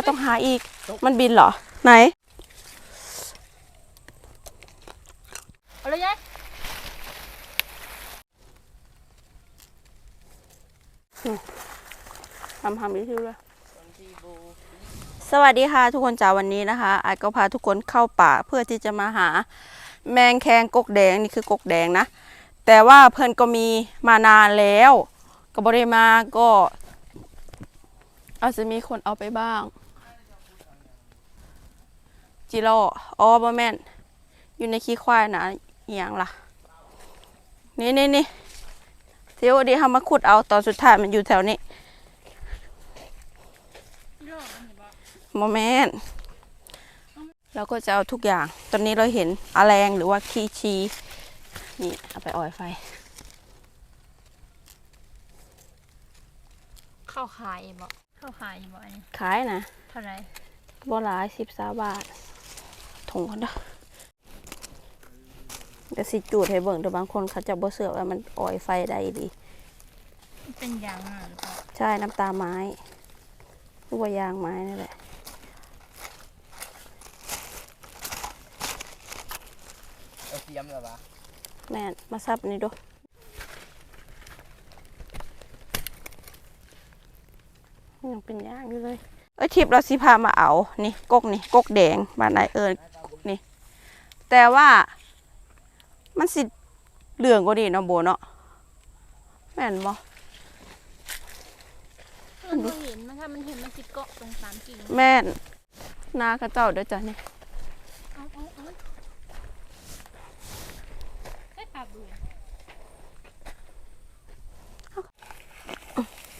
เราต้องหาอีก มันบินเหรอ ไหนเอาเลยยายทำทำอีกทีเลยสวัสดีค่ะทุกคนจ้าวันนี้นะคะไอายก็พาทุกคนเข้าป่าเพื่อที่จะมาหาแมงแคงกกแดงนี่คือกกแดงนะ แต่ว่าเพื่อนก็มีมานานแล้วก็บริมาก็อาจจะมีคนเอาไปบ้าง จิโร่อ๋อบอแมนอยู่ในขี้ควายนะอหย่างล่ะ นี่นี่นี่เที่ยวดีทำมาขุดเอาตอนสุดท้ายมันอยู่แถวนี้โมเมนต์เราก็จะเอาทุกอย่าง ตอนนี้เราเห็นอาแรงหรือว่าขี้ชี นี่เอาไปอ่อยไฟ เข้าขายบ่เข้าขายบ่อันนี้ขายนะเท่าไหรบ่หลายสิบสาบาท ถุงกันเด้อเดี๋ยวสิจูดให้เบิ่งเดี๋ยวบางคนเขาจะบ่เสือว่ามันอ่อยไฟได้ดีมันเป็นยางอะหรือเปล่าใช่น้ำตาไม้หรือว่ายางไม้นั่นแหละเอาเสียมเหรอวะแม่นมาซับนี่ดูยังเป็นยางอยู่เลย เอ้ยทิปเราสิพามาเอา นี่กกนี่กกแดงบ้านไหนเอิญนี่ แต่ว่า มันสิเหลืองกว่าดีเนาะโบเนาะแม่นบ่มันบ่เห็นมันถ้ามันเห็นมันสิเกาะตรงสามกิ่งแม่นนากระเจ้าเด้อจ้ะนี่เอาเอาเอาให้ปากดู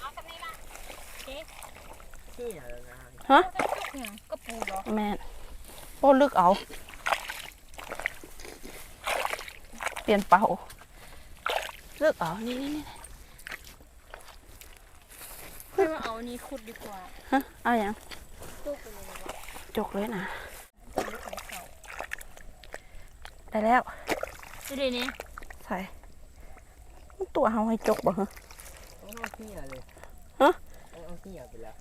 เอาตรงนี้ละเอ๊ะที่ไหนนะฮะเนี่ยก็ปูเหรอแม่นโอ้ลึกเอา เปลี่ ยนเป่าลึกเอานี่นี่นี่ให้มาเอาอันนี้ขุดดีกว่าฮะเอาอย่างตู้ไปเลยดีกว่าจกเลยนะตัวนี้ของเขาได้แล้วดูดินี่ใส่มันตัวเฮาให้จกบ่ฮะต้องเอาที่อะไรเลยฮะต้องเอาที่ไปแล้ว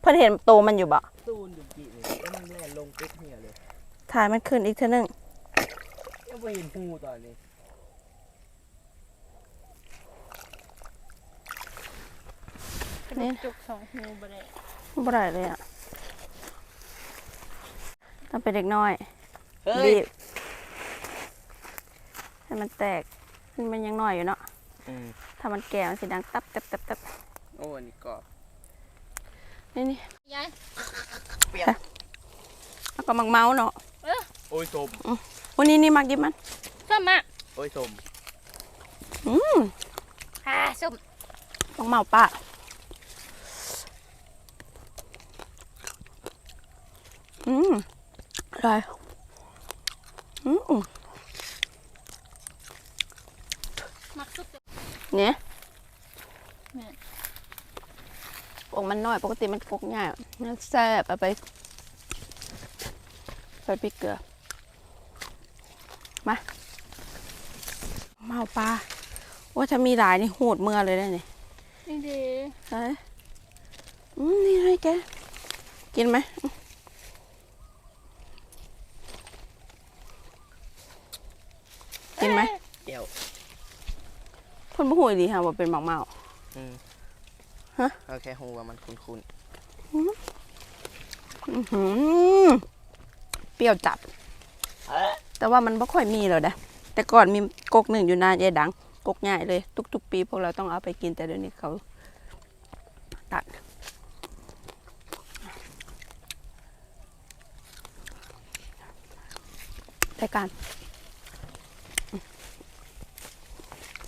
เพิ่นเห็นโตวมันอยู่บ่ตูนอยู่กี่นี่แล้วมันแล่นลงปุ๊บเหี่ยเลยถ่ายมันขึ้นอีกเท่านึงยังไปเห็นหูตอนนี้ นี่จุกสองหูบ่ได้บ่ได้เลยอะต้องเป็นเด็กน้อยเฮ้ยบีบให้มันแตกมันยังน้อยอยู่เนาะอืมถ้ามันแก่มันสิดังตับตับตับตับโอ้อันนี้กรอบนี่นี่ยายแล้วก็มักเมาส์เนาะโอ้ยสมวันนี้นี่มักกินมันส้มอะโอ้ยสมอืมค่ะส้มมักเมาป้า อืมอร่อยอืมมักซุปเดี๋ยวเนี่ยเนี่ยปกมันน้อย ปกติมันปกง่ายมันแซ่บเอาไปใส่พริกเกลือ มา เมาปลาว่าถ้ามีหลายนี่โหดเมื่อเลยได้นี่นี่ดิใช่อืมนี่ให้แก กินไหม กินไหมเกี่ยวเพ่นบ่หูดีค่ะว่าเป็นหมากเมา อืมฮะเอาแค่หูว่ามันคุ้นอื้อหือเปรี้ยวจัด ๆแต่ว่ามันไม่ค่อยมีเลยนะแต่ก่อนมีกกหนึ่งอยู่นานยายดัง กกใหญ่เลย ทุกๆ ปีพวกเราต้องเอาไปกินแต่เดี๋ยวนี้เขาตัดรายการ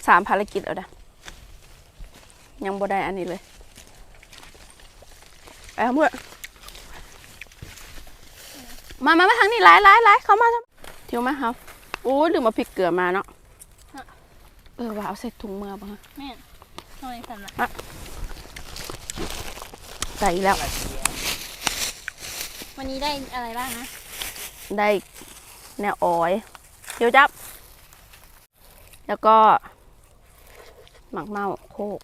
สามภารกิจแล้วนะยังบ่ได้อันนี้เลยไปเอาเพื่อนมามามาทางนี้ไล่ไล่ไล่เข้ามาเที่ยวมาครับโอ้ยลืมมาพริกเกลือมาเนาะเออว่าเอาใส่ถุงมือป่ะแม่นเอาในสันละใส่อีกแล้ว วันนี้ได้อะไรบ้างนะ ได้แนวอ้อย เดี๋ยวจับ แล้วก็ หมักเมาโคก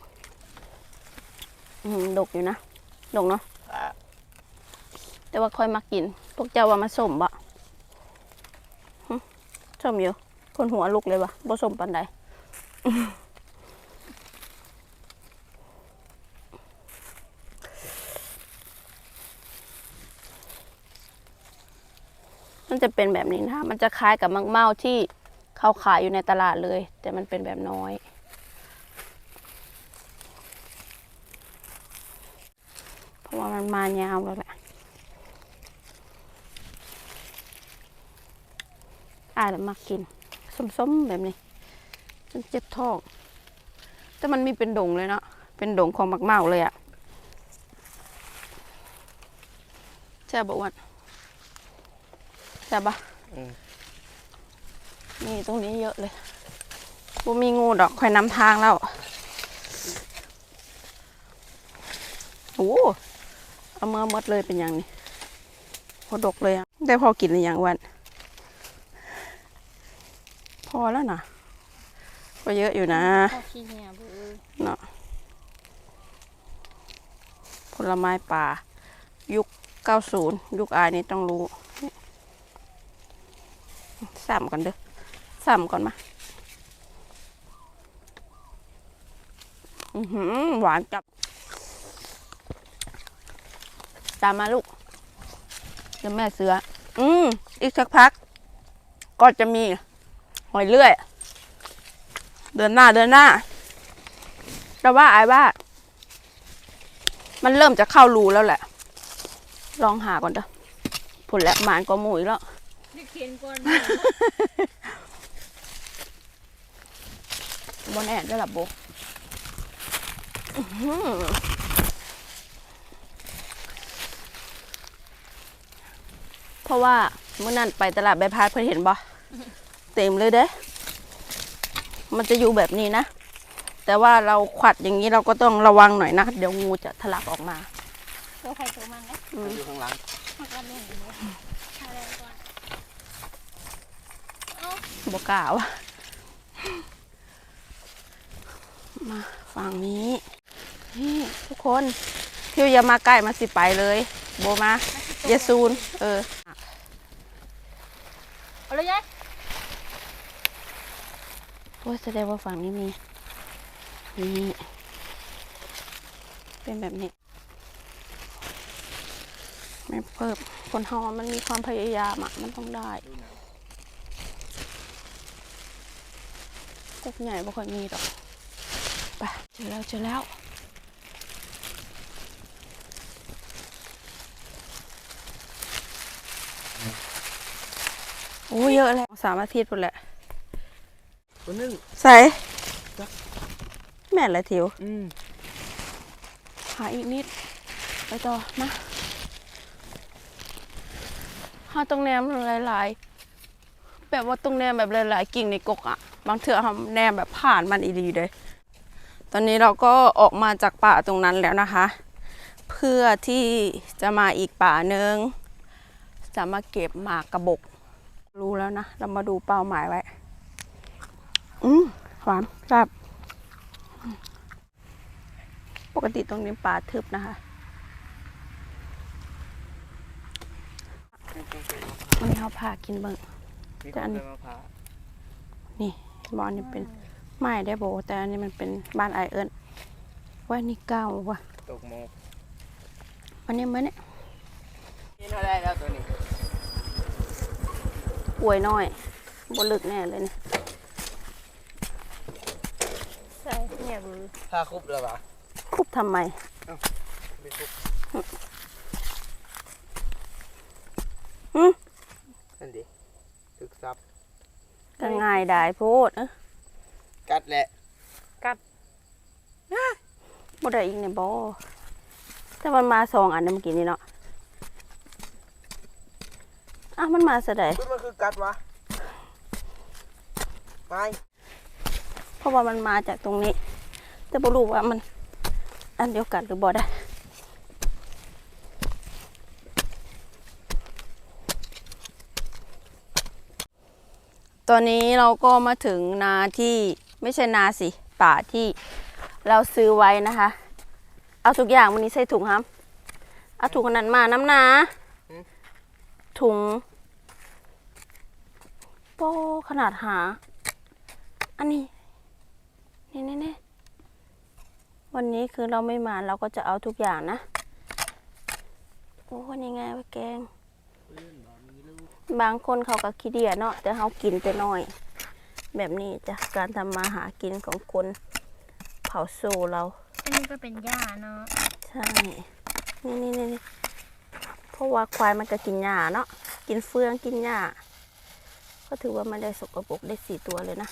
อืมดกอยู่นะดกเนาะแต่ว่าค่อยมากิน พวกเจ้าว่ามาสมบ่หึสมอยู่ คนหัวลุกเลยวะบ่สมปันใดมันจะเป็นแบบนี้นะคะ มันจะคล้ายกับมังเมาที่เขาขายอยู่ในตลาดเลย แต่มันเป็นแบบน้อย เพ ราะว่ามันมายาวแล้วแหละอายแล้วมักกินส้มๆแบบนี้จนเจ็บท้องแต่มันมีเป็นดงเลยเนาะเป็นดงของมักเมาเลยอะใช่บอ้วนใช่ปะอืมนี่ตรงนี้เยอะเลยบ่มีงูดอกคอยนำทางแล้ว โอ้ เอามาหมดเลยเป็นอย่างนี้พอดกเลยอะได้พอกินหรือยังวัน พอแล้วนะก็เยอะอยู่นะข้าวขี้เหี่ยเบือเนาะผลไม้ป่า ยุค 90 ยุคอายนี่ต้องรู้สามก่อนเด้อสามก่อนมาอือหือหวานจับ ตามมาลูกเดี๋ยวแม่เสือ อืมอีกสักพัก ก็จะมีหอยเลื่อย เดินหน้าเดินหน้า แต่ว่าไอ้ว่า มันเริ่มจะเข้ารูแล้วแหละ ลองหาก่อนเด้อผลแล้วหมานก็หมูอีกแล้วที่เขียนก่อนบนแอนได้หลับโบอื้อหือ เพราะว่าเมื่อนั้นไปตลาดใบพายเพื่อนเห็นบ่เต็มเลยเด้ มันจะอยู่แบบนี้นะ แต่ว่าเราขวัดอย่างนี้เราก็ต้องระวังหน่อยนะ เดี๋ยวงูจะทะลักออกมาตัวใครตัวมันนะมันอยู่ข้างหลังมากันเลยเห็นไหมอะไรก่อนบกล้าวะมาฝั่งนี้ นี่ ทุกคนทิวอย่ามาใกล้มาสิไปเลย โบมาอย่าซูน เออ เอาเลยยายโอ้ยแสดงว่าฝั่งนี้มี นี่ เป็นแบบนี้ ไม่เพิ่มคนเฮามันมีความพยายามอะมันต้องได้พวกใหญ่บ่ค่อยมีหรอก ไป เจอแล้วเจอแล้ว โอ้เยอะแล้วสามอาทิตย์หมดแหละตัวหนึงใส่แม่นละทิวอืมหาอีกนิด ไปต่อมาหาตรงแนมหลายๆ แบบว่าตรงแนมแบบหลายๆ กิ่งในกกอะบางเถื่อทำแนมแบบผ่านมันอีดีเลย ตอนนี้เราก็ออกมาจากป่าตรงนั้นแล้วนะคะ เพื่อที่จะมาอีกป่าหนึ่งจะมาเก็บหมากกระบก รู้แล้วนะ เรามาดูเป้าหมายไว้ อืมหวานแซ่บปกติตรงนี้ป่าทึบนะคะวันนี้เขาพากินเบิ่งมีแต่อันเป็นมะพร้าวนี่บอนนี่เป็นไม้ได้โบ แต่อันนี้มันเป็นบ้านไอเอิญว่านี่เก้าว่ะตกโมกอันนี้มันเนี่ยกินเท่าได้แล้วตัวนี้ป่ วยน้อยบลึกแน่เลยเนี่ยใส่เหี่ยเบือผ้าคลุบแล้วปะคุบทำไมไม่คลุบอืมนั่นดิถึกซับก็ง่ายได้โพดเอ้อกัดแหละบ่ได้อีกเนี่ยบอแต่มันมาสองอันเนยเมื่อกี้นี่เนาะ อะมันมาสะใดอุ๊ยมันคือกัดวะไม่เพราะว่ามันมาจากตรงนี้ แต่บ่รู้ว่ามันอันเดียวกันหรือบ่ได้ตอนนี้เราก็มาถึงนาที่ไม่ใช่นาสิป่าที่เราซื้อไว้นะคะ เอาทุกอย่างวันนี้ใส่ถุงครับ เอาถุงขนาดมาน้ำนา อื ถุงโป ขนาดหา อันนี้ นี่นี่นี่วันนี้คือเราไม่มาเราก็จะเอาทุกอย่างนะ โอ้นี่ไงว่าแกง บางคนเขาก็ขี้เดียจเนาะแต่เขากินแต่น้อย แบบนี้จ้ะการทำมาหากินของคนเผาโซเรา อันนี้ก็เป็นหญ้าเนาะ ใช่ นี่นี่นี่นี่เพราะว่าควายมันก็กินหญ้าเนาะ กินเฟืองกินหญ้า ก็ถือว่ามันได้สกปรกได้สี่ตัวเลยนะ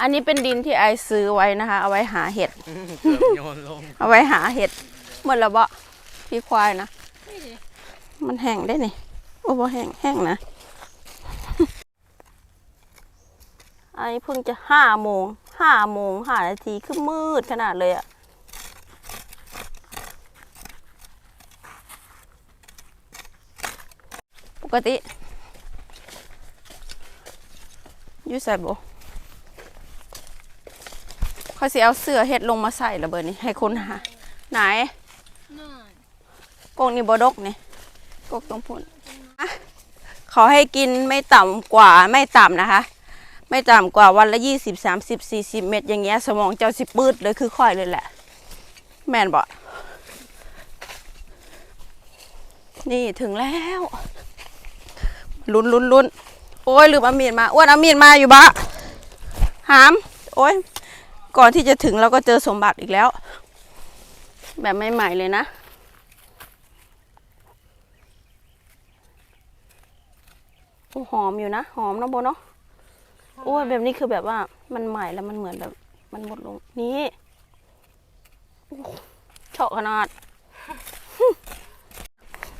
อันนี้เป็นดินที่ไอซื้อไว้นะคะ เอาไว้หาเห็ดเกือบโยนลงเอาไว้หาเห็ดหมดแล้วบ่พี่ควายนะนี่ดิมันแห้งได้นี่โอ้บ่แห้งแห้งนะ อันนี้เพิ่งจะห้าโมงห้าโมงห้านาทีคือมืดขนาดเลยอะปกติอ ยูใส่บ่เขาสิเอาเสื้อเห็ดลงมาใส่ระเบิดนี้ให้คนหา ไหนนกกนี่บดกนี่กกตรงพุ่นอะขาให้กินไม่ต่ำกว่าไม่ต่ำนะคะ ไม่ต่ำกว่าวันละยี่สิบสามสิบสี่สิบเม็ดอย่างเงี้ยสมองเจ้าสิปืดเลยคือค่อยเลยแหละ แม่นบอกนี่ถึงแล้ว ลุ้นลุ้นลุ้น โอ้ยลืมเอามีดมาอ้วนเอามีดมาอยู่บะหาม โอ้ยก่อนที่จะถึงเราก็เจอสมบัติอีกแล้ว แบบใหม่ๆเลยนะ โอ้หอมอยู่นะ หอมนะโบเนาะโอ้ยแบบนี้คือแบบว่ามันใหม่แล้วมันเหมือนแบบ มันหมดลงนี้เฉาะขนาด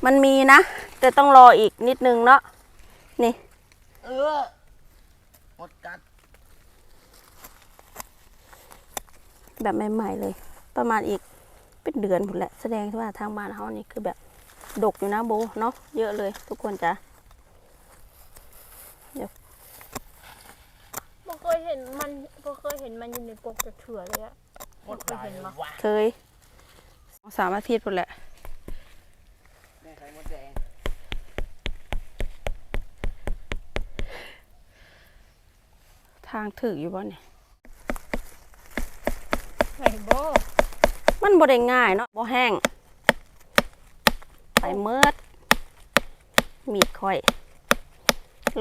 มันมีนะ แต่ต้องรออีกนิดนึงเนาะนี่ เออหมดกัดแบบใหม่ๆเลย ประมาณอีกเป็นเดือนหมดแหละ แสดงว่าทางบ้านเขานี่คือแบบดกอยู่นะโบเนาะเยอะเลยทุกคนจ้ะบ่เคยเห็นมันบ่เคยเห็นมันอยู่ในกกจะเถื่อเลยอะหมดตายแล้ววะเคยสองสามอาทิตย์หมดแหละแม่ไข่มดแดง ทางถืออยู่บ่เนี่ยไข่บ่มันบ่ได้ง่ายเนาะบ่แห้งไปเมิด มีดค่อย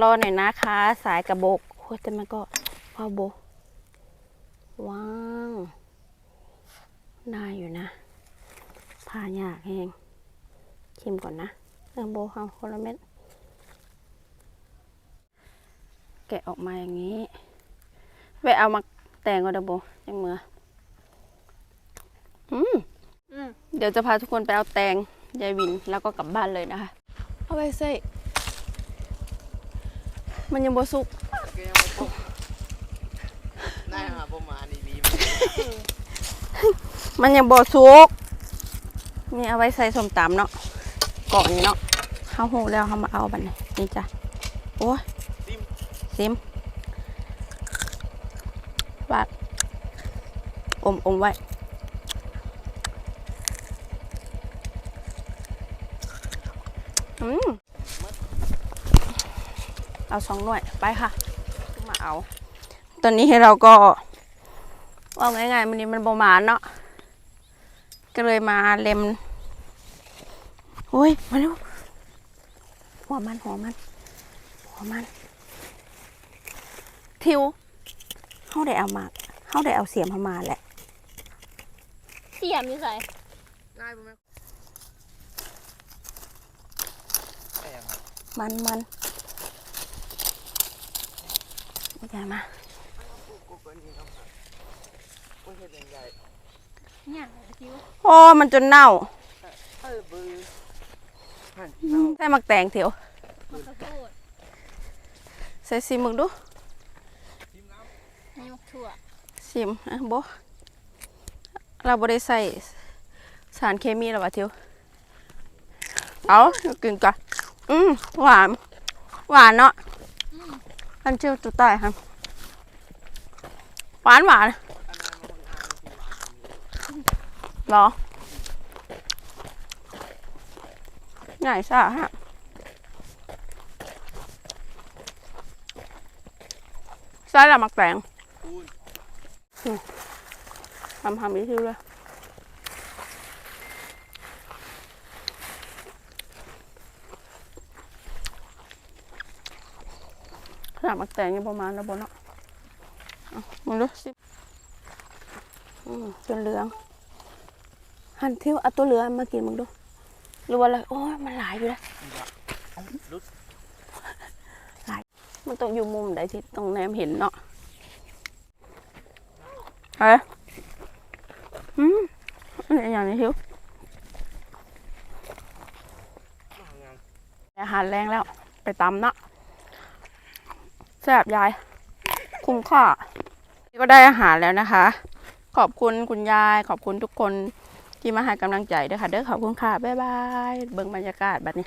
รอหน่อยนะคะ สายกระโบกโอ้ยแต่มันก็ว้าวโบว้าวได้อยู่นะผ่ายากแห้งชิมก่อนนะเออโบเอาคนละเม็ดแกะออกมาอย่างนี้ ไปเอามาแต่งก่อนเด้อโบยังมืออืมอืมเดี๋ยวจะพาทุกคนไปเอาแตงยายวินแล้วก็กลับบ้านเลยนะคะ เอาไปใส่ มันยังบ่สุกก็ยังไม่ปุ๊บได้หาประมาณนี้บีมมันยังบ่สุก นี่เอาไว้ใส่ส้มตำเนาะก่อนนี้เนาะเขาหูแล้วเขามาเอาบัดนี้นี่จ้ะ โอ้ยซิม ซิมบาดอมอมไว้อืมเอาสองหน่วยไปค่ะ มาเอา ตอนนี้เราก็ ว่าง่ายๆมันนี้มันปรมาณเนาะก็เลยมาเล็มโอ้ย มาเร็วหัวมันหัวมันหัวมัน ทิว เขาได้เอามาเขาได้เอาเสียมเขามาแหละ เสียมอยู่ใส่ง่ายปะแม่ได้ยังครับมันมันไม่ใหญ่มากูเกินจริงครับกูเห็นยังไงเนี่ยคิวโอ้ มันจนเน่าเออบือหันใส่มักแตงเถียวมันขอโทษใส่ซิมมึงดูนายก ชิมอะโบเราบริใส่สารเคมีหรอวะทิว เอากินกันอืมหวาน หวานเนาะอันเชี่ยวจุดใต้ค่ะหวานหวานหรอง่ายซะฮะใส่ละมักแตง ทำทำอีกทีเลยขนาดมักแตงยังประมาณแล้วบนเนาะเอามึงดูสิอืมจนเหลือง หันเที่ยวเอาตัวเหลืองมากินมึงดูหรือว่าอะไรโอ้ยมันหลายอยู่แล้วรุดมันต้องอยู่มุมใดที่ตรงแนมเห็นเนาะ เฮ้ยอืมอันนี้อย่างนี้ทิวอาหารแรงแล้ว ไปตำเนาะแซ่บยาย คุ้มค่าก็ได้อาหารแล้วนะคะ ขอบคุณคุณยาย ขอบคุณทุกคนที่มาให้กำลังใจด้วยค่ะ เด้อขอบคุณค่ะ บ๊ายบาย เบิ่งบรรยากาศแบบนี้